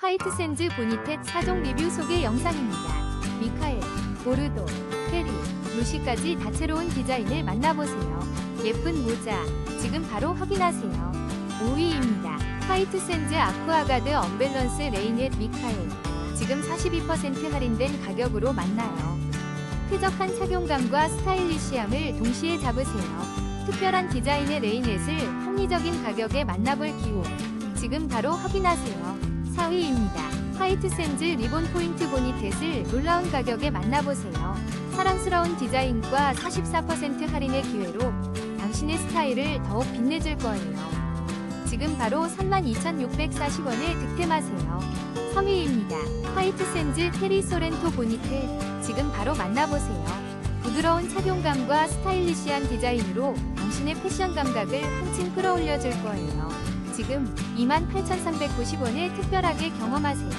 화이트 샌즈 보니텍 4종 리뷰 소개 영상입니다. 미카엘, 보르도, 페리, 루시까지 다채로운 디자인을 만나보세요. 예쁜 모자, 지금 바로 확인하세요. 5위입니다. 화이트 샌즈 아쿠아가드 언밸런스 레이넷 미카엘. 지금 42% 할인된 가격으로 만나요. 쾌적한 착용감과 스타일리시함을 동시에 잡으세요. 특별한 디자인의 레이넷을 합리적인 가격에 만나볼 기호. 지금 바로 확인하세요. 4위입니다. 화이트 샌즈 리본 포인트 보니tet을 놀라운 가격에 만나보세요. 사랑스러운 디자인과 44% 할인의 기회로 당신의 스타일을 더욱 빛내줄 거예요. 지금 바로 32,640원에 득템하세요. 3위입니다. 화이트 샌즈 테리 소렌토 보니테 지금 바로 만나보세요. 부드러운 착용감과 스타일리시한 디자인으로 당신의 패션 감각을 한층 끌어올려줄 거예요. 지금 28,390원에 특별하게 경험하세요.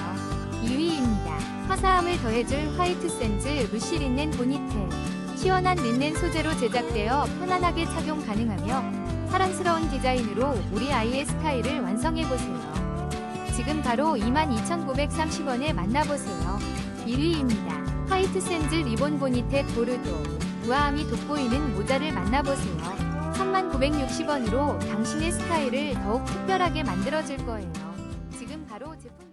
2위입니다. 화사함을 더해줄 화이트 샌즈 루시린넨 보니테 시원한 린넨 소재로 제작되어 편안하게 착용 가능하며 사랑스러운 디자인으로 우리 아이의 스타일을 완성해보세요. 지금 바로 22,930원에 만나보세요. 1위입니다. 화이트 샌즈 리본 보니테 보르도 우아함이 돋보이는 모자를 만나보세요. 3960원으로 당신의 스타일을 더욱 특별하게 만들어줄 거예요. 지금 바로 제품